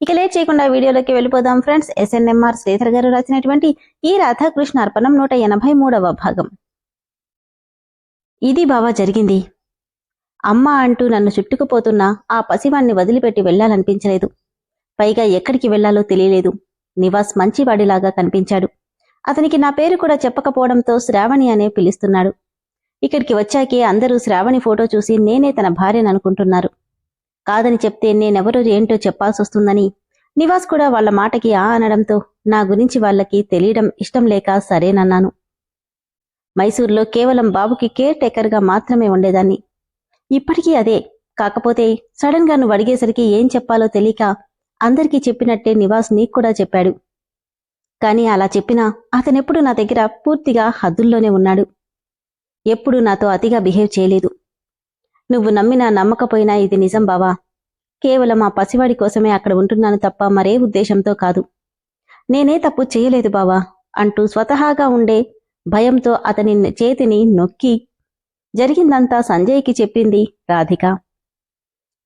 ఇక లేట్ చేయకుండా వీడియోలోకి వెళ్ళిపోదాం ఫ్రెండ్స్. ఎస్ఎన్ఎంఆర్ శ్రీధర్ గారు రాసినటువంటి ఈ రాధాకృష్ణ అర్పణం నూట ఎనభై మూడవ భాగం. ఇది బావా జరిగింది. అమ్మ అంటూ నన్ను చుట్టుకుపోతున్న ఆ పసివాణ్ణి వదిలిపెట్టి వెళ్ళాలనిపించలేదు పైగా ఎక్కడికి వెళ్ళాలో తెలియలేదు. నివాస్ మంచివాడిలాగా కనిపించాడు. అతనికి నా పేరు కూడా చెప్పకపోవడంతో శ్రావణి అనే పిలుస్తున్నాడు. ఇక్కడికి వచ్చాకే అందరూ శ్రావణి ఫోటో చూసి నేనే తన భార్యను అనుకుంటున్నారు. కాదని చెప్తే నేనెవరో ఏంటో చెప్పాల్సి వస్తుందని నివాస్ కూడా వాళ్ళ మాటకి ఆ అనడంతో నా గురించి వాళ్ళకి తెలియడం ఇష్టం లేక సరేనన్నాను. మైసూర్లో కేవలం బాబుకి కేర్ టేకర్గా మాత్రమే ఉండేదాన్ని. ఇప్పటికీ అదే. కాకపోతే సడన్గా నువ్వు అడిగేసరికి ఏం చెప్పాలో తెలియక అందరికీ చెప్పినట్టే నివాస్ నీకు కూడా చెప్పాడు. కానీ అలా చెప్పినా అతనెప్పుడు నా దగ్గర పూర్తిగా హద్దుల్లోనే ఉన్నాడు. ఎప్పుడూ నాతో అతిగా బిహేవ్ చేయలేదు. నువ్వు నమ్మినా నమ్మకపోయినా ఇది నిజం బావా. కేవలం ఆ పసివాడి కోసమే అక్కడ ఉంటున్నాను తప్ప మరే ఉద్దేశంతో కాదు. నేనే తప్పు చేయలేదు బావా. అంటూ స్వతహాగా ఉండే భయంతో అతని చేతిని నొక్కి జరిగిందంతా సంజయ్కి చెప్పింది రాధిక.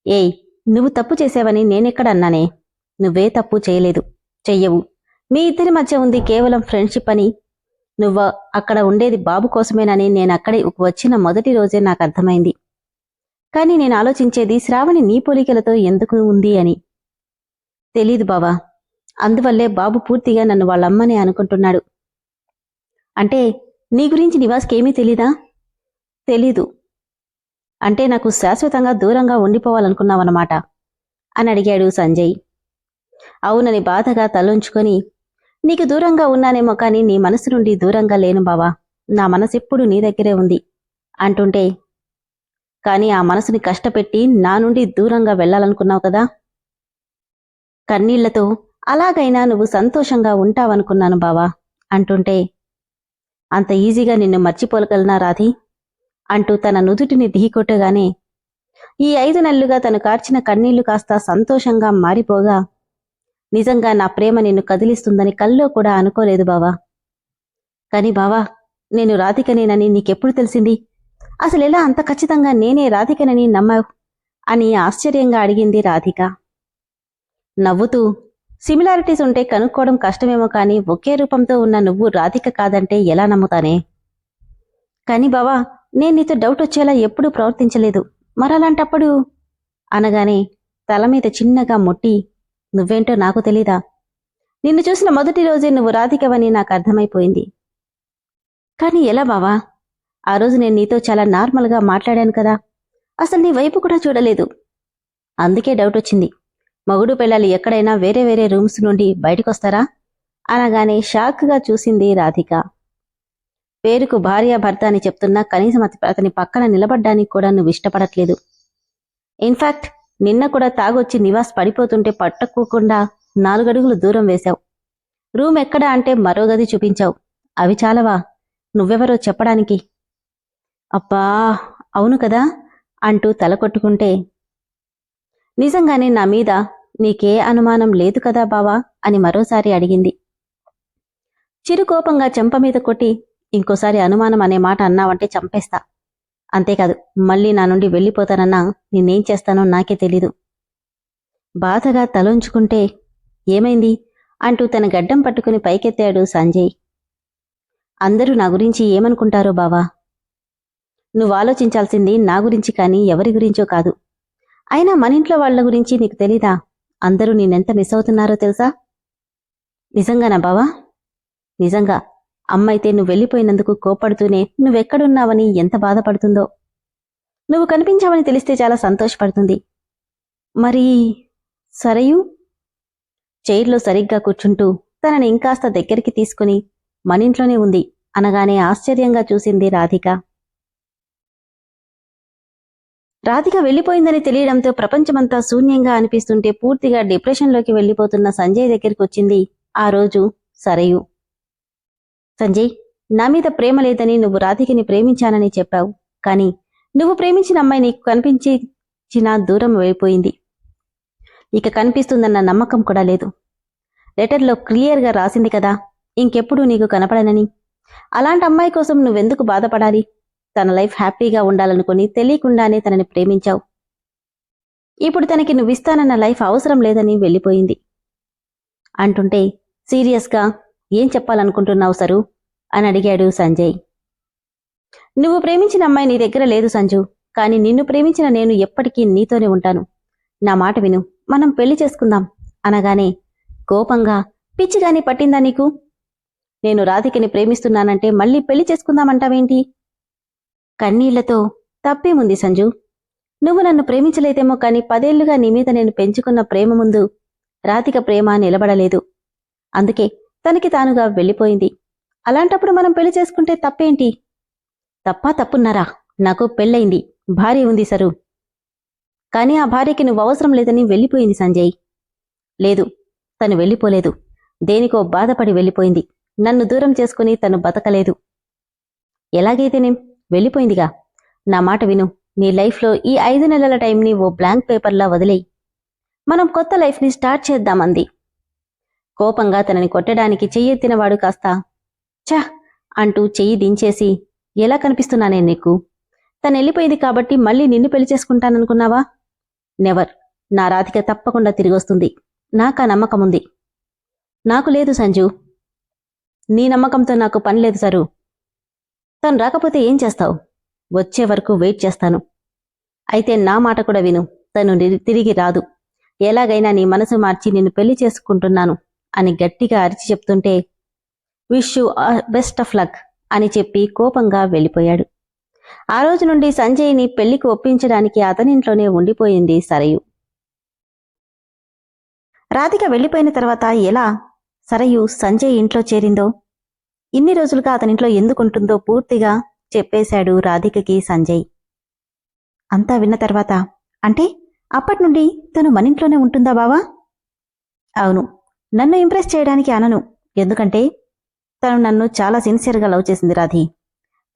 ఏయ్ నువ్వు తప్పు చేసావని నేనెక్కడన్నానే నువ్వే తప్పు చేయలేదు. చెయ్యవు. మీ ఇద్దరి మధ్య ఉంది కేవలం ఫ్రెండ్షిప్ అని. నువ్వు అక్కడ ఉండేది బాబు కోసమేనని నేను అక్కడే వచ్చిన మొదటి రోజే నాకు అర్థమైంది. కానీ నేను ఆలోచించేది శ్రావణి నీ పోలికలతో ఎందుకు ఉంది అని. తెలీదు బావా. అందువల్లే బాబు పూర్తిగా నన్ను వాళ్ళమ్మనే అనుకుంటున్నాడు. అంటే నీ గురించి నివాస్కేమీ తెలీదా? తెలీదు. అంటే నాకు శాశ్వతంగా దూరంగా ఉండిపోవాలనుకున్నావన్నమాట అని అడిగాడు సంజయ్. అవునని బాధగా తలొంచుకొని నీకు దూరంగా ఉన్నానేమో కానీ నీ మనసు నుండి దూరంగా లేను బావా. నా మనసెప్పుడు నీ దగ్గరే ఉంది అంటుంటే కానీ ఆ మనసుని కష్టపెట్టి నా నుండి దూరంగా వెళ్ళాలనుకున్నావు కదా? కన్నీళ్ళతో అలాగైనా నువ్వు సంతోషంగా ఉంటావనుకున్నాను బావా అంటుంటే అంత ఈజీగా నిన్ను మర్చిపోలగలనా రాధి? అంటూ తన నుదుటిని ఢీకొట్టగానే ఈ ఐదు నెలలుగా తను కార్చిన కన్నీళ్ళు కాస్త సంతోషంగా మారిపోగా నిజంగా నా ప్రేమ నిన్ను కదిలిస్తుందని కల్లో కూడా అనుకోలేదు బావా. కాని బావా నేను రాధికనేనని నీకెప్పుడు తెలిసింది? అసలు ఎలా అంత ఖచ్చితంగా నేనే రాధికనని నమ్మావు అని ఆశ్చర్యంగా అడిగింది రాధిక. నవ్వుతూ సిమిలారిటీస్ ఉంటే కనుక్కోవడం కష్టమేమో కానీ ఒకే రూపంతో ఉన్న నువ్వు రాధిక కాదంటే ఎలా నమ్ముతానే? కాని బావా నేను నీతో డౌట్ వచ్చేలా ఎప్పుడూ ప్రవర్తించలేదు. మరలాంటప్పుడు అనగానే తల మీద చిన్నగా మొట్టి నువ్వేంటో నాకు తెలీదా? నిన్ను చూసిన మొదటి రోజే నువ్వు రాధికవని నాకు అర్థమైపోయింది. కాని ఎలా బావా? ఆ రోజు నేను నీతో చాలా నార్మల్గా మాట్లాడాను కదా. అసలు నీ వైపు కూడా చూడలేదు. అందుకే డౌట్ వచ్చింది. మగుడు పిల్లలు ఎక్కడైనా వేరే వేరే రూమ్స్ నుండి బయటకొస్తారా? అనగానే షాక్గా చూసింది రాధిక. పేరుకు భార్య భర్త అని చెప్తున్నా కనీసం అతని పక్కన నిలబడ్డానికి కూడా నువ్వు ఇష్టపడట్లేదు. ఇన్ఫాక్ట్ నిన్న కూడా తాగొచ్చి నివాస్ పడిపోతుంటే పట్టకోకుండా నాలుగడుగులు దూరం వేశావు. రూమ్ ఎక్కడా అంటే మరో గది చూపించావు. అవి చాలవా? నువ్వెవరో చెప్పడానికి? అబ్బా అవును కదా? అంటూ తల కొట్టుకుంటే. నిజంగానే నా మీద నీకే అనుమానం లేదు కదా బావా? అని మరోసారి అడిగింది. చిరుకోపంగా చెంప మీద కొట్టి ఇంకోసారి అనుమానం అనే మాట అన్నావంటే చంపేస్తా. అంతేకాదు మళ్ళీ నా నుండి వెళ్ళిపోతానన్నా నిన్నేం చేస్తానో నాకే తెలీదు. బాధగా తలొంచుకుంటే ఏమైంది? అంటూ తన గడ్డం పట్టుకుని పైకెత్తాడు సంజయ్. అందరూ నా గురించి ఏమనుకుంటారో బావా? నువ్వు ఆలోచించాల్సింది నా గురించి కానీ ఎవరి గురించో కాదు. అయినా మన ఇంట్లో వాళ్ళ గురించి నీకు తెలీదా? అందరూ నేనెంత మిస్ అవుతున్నారో తెలుసా? నిజంగానా బావా? నిజంగా. అమ్మైతే నువ్వు వెళ్ళిపోయినందుకు కోపడుతూనే నువ్వెక్కడున్నావని ఎంత బాధపడుతుందో. నువ్వు కనిపించావని తెలిస్తే చాలా సంతోషపడుతుంది. మరి సరయు? చైర్లో సరిగ్గా కూర్చుంటూ తనని ఇంకాస్త దగ్గరికి తీసుకుని మనింట్లోనే ఉంది అనగానే ఆశ్చర్యంగా చూసింది రాధిక. రాధిక వెళ్ళిపోయిందని తెలియడంతో ప్రపంచమంతా శూన్యంగా అనిపిస్తుంటే పూర్తిగా డిప్రెషన్లోకి వెళ్ళిపోతున్న సంజయ్ దగ్గరికి వచ్చింది ఆ రోజు సరయు. సంజయ్ నా మీద ప్రేమ లేదని నువ్వు రాధికని ప్రేమించానని చెప్పావు. కానీ నువ్వు ప్రేమించిన అమ్మాయి నీకు కనిపించిన దూరం వెళ్ళిపోయింది ఇక కనిపిస్తుందన్న నమ్మకం కూడా లేదు. లెటర్లో క్లియర్గా రాసింది కదా ఇంకెప్పుడు నీకు కనపడనని. అలాంటి అమ్మాయి కోసం నువ్వెందుకు బాధపడాలి? తన లైఫ్ హ్యాపీగా ఉండాలనుకుని తెలియకుండానే తనని ప్రేమించావు. ఇప్పుడు తనకి నువ్విస్తానన్న లైఫ్ అవసరం లేదని వెళ్ళిపోయింది. అంటుంటే సీరియస్గా ఏం చెప్పాలనుకుంటున్నావు సరు? అని అడిగాడు సంజయ్. నువ్వు ప్రేమించిన అమ్మాయి నీ దగ్గర లేదు సంజు కానీ నిన్ను ప్రేమించిన నేను ఎప్పటికీ నీతోనే ఉంటాను. నా మాట విను మనం పెళ్ళి చేసుకుందాం అనగానే కోపంగా పిచ్చిగాని పట్టిందా నీకు? నేను రాధికని ప్రేమిస్తున్నానంటే మళ్ళీ పెళ్ళి చేసుకుందామంటావేంటి? కన్నీళ్ళతో తప్పేముంది సంజు? నువ్వు నన్ను ప్రేమించలేదేమో కాని పదేళ్ళుగా నీ మీద నేను పెంచుకున్న ప్రేమ ముందు రాతిక ప్రేమ నిలబడలేదు. అందుకే తనకి తానుగా వెళ్ళిపోయింది. అలాంటప్పుడు మనం పెళ్ళి చేసుకుంటే తప్పేంటి? తప్పా తప్పున్నారా? నాకు పెళ్ళయింది. భార్య ఉంది సరు. కానీ ఆ భార్యకి నువ్వు అవసరం లేదని వెళ్ళిపోయింది సంజయ్. లేదు తను వెళ్ళిపోలేదు. దేనికో బాధపడి వెళ్ళిపోయింది. నన్ను దూరం చేసుకుని తను బతకలేదు. ఎలాగైతేనేం? వెళ్ళిపోయిందిగా. నా మాట విను. నీ లైఫ్లో ఈ ఐదు నెలల టైంని ఓ బ్లాంక్ పేపర్లా వదిలేయి. మనం కొత్త లైఫ్ని స్టార్ట్ చేద్దామంది. కోపంగా తనని కొట్టడానికి చెయ్యెత్తినవాడు కాస్త ఛా! అంటూ చెయ్యి దించేసి ఎలా కనిపిస్తున్నానే నీకు? తను వెళ్ళిపోయింది కాబట్టి మళ్ళీ నిన్ను పెళ్ళి చేసుకుంటాననుకున్నావా? నెవర్. నా రాధిక తప్పకుండా తిరిగొస్తుంది. నాకా నమ్మకం ఉంది నాకు లేదు సంజు. నీ నమ్మకంతో నాకు పని లేదు సరు. తను రాకపోతే ఏం చేస్తావు? వచ్చే వరకు వెయిట్ చేస్తాను. అయితే నా మాట కూడా విను. తను తిరిగి రాదు. ఎలాగైనా నీ మనసు మార్చి నిన్ను పెళ్ళి చేసుకుంటున్నాను అని గట్టిగా అరిచి చెప్తుంటే wish you best of luck అని చెప్పి కోపంగా వెళ్ళిపోయాడు. ఆ రోజు నుండి సంజయ్ని పెళ్ళికి ఒప్పించడానికి అతనింట్లోనే ఉండిపోయింది సరయు. రాధిక వెళ్ళిపోయిన తర్వాత ఎలా సరయు సంజయ్ ఇంట్లో చేరిందో ఇన్ని రోజులుగా అతనింట్లో ఎందుకుంటుందో పూర్తిగా చెప్పేశాడు రాధికకి సంజయ్. అంతా విన్న తర్వాత అంటే అప్పటి నుండి తను మనింట్లోనే ఉంటుందా బావా? అవును నన్ను ఇంప్రెస్ చేయడానికి అనను ఎందుకంటే తను నన్ను చాలా సిన్సియర్గా లవ్ చేసింది రాధి.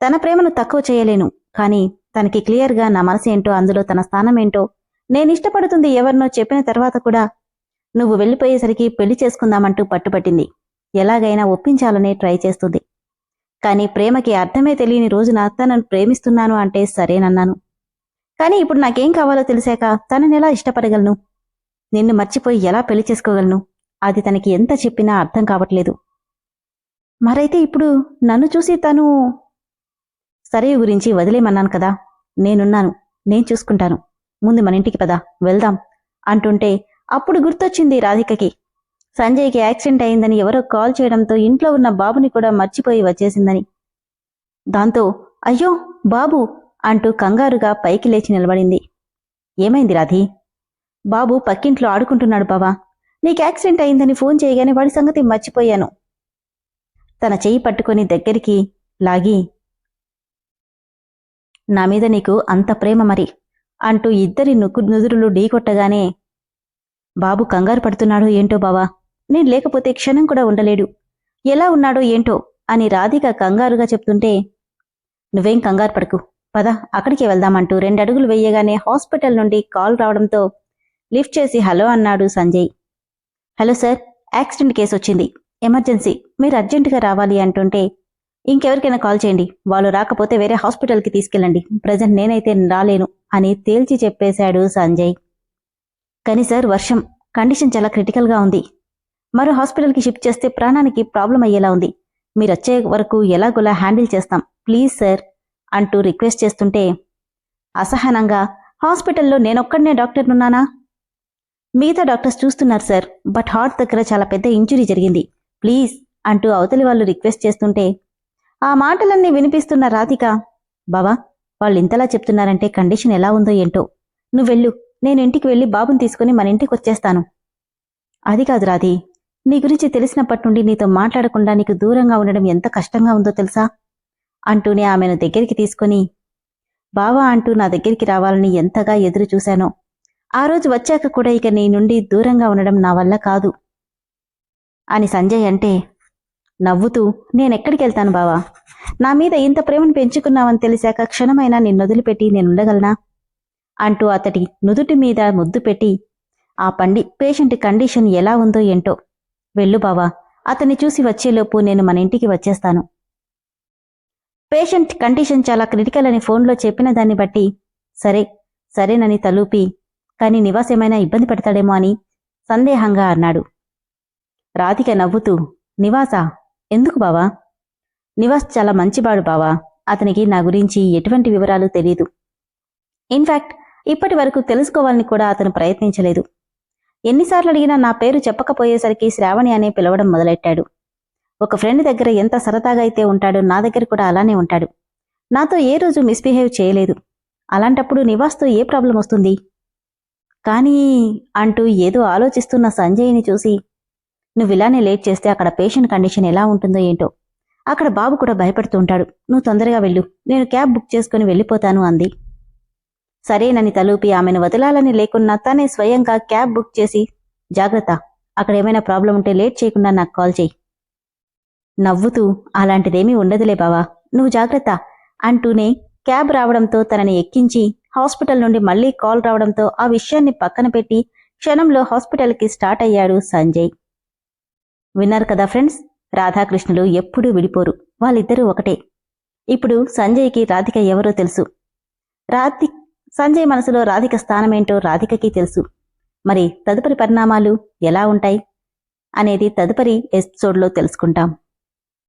తన ప్రేమను తక్కువ చేయలేను కానీ తనకి క్లియర్గా నా మనసు ఏంటో అందులో తన స్థానం ఏంటో నేను ఇష్టపడుతుంది ఎవరినో చెప్పిన తర్వాత కూడా నువ్వు వెళ్ళిపోయేసరికి పెళ్ళి చేసుకుందామంటూ పట్టుపట్టింది. ఎలాగైనా ఒప్పించాలనే ట్రై చేస్తుంది. కానీ ప్రేమకి అర్థమే తెలియని రోజున తనను ప్రేమిస్తున్నాను అంటే సరేనన్నాను. కానీ ఇప్పుడు నాకేం కావాలో తెలిసాక తనని ఎలా ఇష్టపడగలను? నిన్ను మర్చిపోయి ఎలా పెళ్ళి చేసుకోగలను? అది తనకి ఎంత చెప్పినా అర్థం కావట్లేదు. మరైతే ఇప్పుడు నన్ను చూసి తను సరే గురించి వదిలేమన్నాను కదా? నేనున్నాను. నేను చూసుకుంటాను. ముందు మన ఇంటికి పదా. వెళ్దాం. అంటుంటే అప్పుడు గుర్తొచ్చింది రాధికకి. సంజయ్కి యాక్సిడెంట్ అయిందని ఎవరో కాల్ చేయడంతో ఇంట్లో ఉన్న బాబుని కూడా మర్చిపోయి వచ్చేసిందని. దాంతో అయ్యో బాబు! అంటూ కంగారుగా పైకి లేచి నిలబడింది. ఏమైంది రాధి? బాబు పక్కింట్లో ఆడుకుంటున్నాడు బావా. నీకు యాక్సిడెంట్ అయిందని ఫోన్ చేయగానే వాడి సంగతి మర్చిపోయాను. తన చెయ్యి పట్టుకొని దగ్గరికి లాగి నా మీద నీకు అంత ప్రేమ మరి? అంటూ ఇద్దరి నుకు నుదురులు ఢీకొట్టగానే బాబు కంగారు పడుతున్నాడు ఏంటో బావా? నేను లేకపోతే క్షణం కూడా ఉండలేడు. ఎలా ఉన్నాడో ఏంటో అని రాధిక కంగారుగా చెప్తుంటే నువ్వేం కంగారు పడకు. పద అక్కడికి వెళ్దామంటూ రెండడుగులు వెయ్యగానే హాస్పిటల్ నుండి కాల్ రావడంతో లిఫ్ట్ చేసి హలో అన్నాడు Sanjay. Hello sir accident case వచ్చింది. ఎమర్జెన్సీ. మీరు అర్జెంటుగా రావాలి అంటుంటే ఇంకెవరికైనా కాల్ చేయండి. వాళ్ళు రాకపోతే వేరే హాస్పిటల్కి తీసుకెళ్ళండి. ప్రజెంట్ నేనైతే రాలేను అని తేల్చి చెప్పేశాడు సంజయ్. కానీ సార్ వర్షం కండిషన్ చాలా క్రిటికల్గా ఉంది. మరో హాస్పిటల్కి షిఫ్ట్ చేస్తే ప్రాణానికి ప్రాబ్లం అయ్యేలా ఉంది. మీరు వచ్చే వరకు ఎలాగోలా హ్యాండిల్ చేస్తాం. ప్లీజ్ సార్ అంటూ రిక్వెస్ట్ చేస్తుంటే అసహనంగా హాస్పిటల్లో నేనొక్కడనే డాక్టర్నున్నానా? మిగతా డాక్టర్స్ చూస్తున్నారు సార్ బట్ హార్ట్ దగ్గర చాలా పెద్ద ఇంజురీ జరిగింది. ప్లీజ్ అంటూ అవతలి వాళ్ళు రిక్వెస్ట్ చేస్తుంటే ఆ మాటలన్నీ వినిపిస్తున్న రాధిక బావా వాళ్ళు ఇంతలా చెప్తున్నారంటే కండిషన్ ఎలా ఉందో ఏంటో. నువ్వెళ్ళు నేను ఇంటికి వెళ్ళి బాబుని తీసుకుని మన ఇంటికి వచ్చేస్తాను అది కాదు రాధి నీ గురించి తెలిసినప్పటి నుండి నీతో మాట్లాడకుండా నీకు దూరంగా ఉండడం ఎంత కష్టంగా ఉందో తెలుసా? అంటూనే ఆమెను దగ్గరికి తీసుకొని బావా అంటూ నా దగ్గరికి రావాలని ఎంతగా ఎదురు చూశానో ఆ రోజు వచ్చాక కూడా ఇక నీ నుండి దూరంగా ఉండడం నా వల్ల కాదు అని సంజయ్ అంటే నవ్వుతూ నేనెక్కడికి వెళ్తాను బావా? నా మీద ఇంత ప్రేమను పెంచుకున్నావని తెలిసాక క్షణమైనా నిన్ను వదిలిపెట్టి నేనుండగలనా అంటూ అతడి నుదుటి మీద ముద్దు పెట్టి ఆ పండి పేషెంట్ కండిషన్ ఎలా ఉందో ఏంటో వెళ్ళు బావా. అతన్ని చూసి వచ్చేలోపు నేను మన ఇంటికి వచ్చేస్తాను. పేషెంట్ కండిషన్ చాలా క్రిటికల్ అని ఫోన్లో చెప్పిన దాన్ని బట్టి సరే సరేనని తలూపి కాని నివాస్ ఏమైనా ఇబ్బంది పెడతాడేమో అని సందేహంగా అన్నాడు. రాధిక నవ్వుతూ నివాసా ఎందుకు బావా? నివాస్ చాలా మంచివాడు బావా. అతనికి నా గురించి ఎటువంటి వివరాలు తెలియదు ఇన్ఫాక్ట్ ఇప్పటి వరకు తెలుసుకోవాలని కూడా అతను ప్రయత్నించలేదు. ఎన్నిసార్లు అడిగినా నా పేరు చెప్పకపోయేసరికి శ్రావణి అనే పిలవడం మొదలెట్టాడు. ఒక ఫ్రెండ్ దగ్గర ఎంత సరదాగా అయితే ఉంటాడో నా దగ్గర కూడా అలానే ఉంటాడు. నాతో ఏ రోజు మిస్బిహేవ్ చేయలేదు. అలాంటప్పుడు నివాస్తో ఏ ప్రాబ్లం వస్తుంది? కానీ అంటూ ఏదో ఆలోచిస్తున్న సంజయ్ని చూసి నువ్వు ఇలానే లేట్ చేస్తే అక్కడ పేషెంట్ కండిషన్ ఎలా ఉంటుందో ఏంటో? అక్కడ బాబు కూడా భయపడుతూ ఉంటాడు. నువ్వు తొందరగా వెళ్ళు. నేను క్యాబ్ బుక్ చేసుకుని వెళ్ళిపోతాను అంది. సరేనని తలూపి ఆమెను వదలాలని లేకున్నా తనే స్వయంగా క్యాబ్ బుక్ చేసి జాగ్రత్త అక్కడ ఏమైనా ప్రాబ్లం ఉంటే లేట్ చేయకుండా నాకు కాల్ చేయి. నవ్వుతూ అలాంటిదేమీ ఉండదులే బావా నువ్వు జాగ్రత్త అంటూనే క్యాబ్ రావడంతో తనని ఎక్కించి హాస్పిటల్ నుండి మళ్ళీ కాల్ రావడంతో ఆ విషయాన్ని పక్కన పెట్టి క్షణంలో హాస్పిటల్కి స్టార్ట్ అయ్యాడు సంజయ్. విన్నారు కదా ఫ్రెండ్స్ రాధాకృష్ణులు ఎప్పుడూ విడిపోరు వాళ్ళిద్దరూ ఒకటే. ఇప్పుడు సంజయ్కి రాధిక ఎవరో తెలుసు. రాధి సంజయ్ మనసులో రాధిక స్థానమేంటో రాధికకి తెలుసు. మరి తదుపరి పరిణామాలు ఎలా ఉంటాయి? అనేది తదుపరి ఎపిసోడ్లో తెలుసుకుంటాం.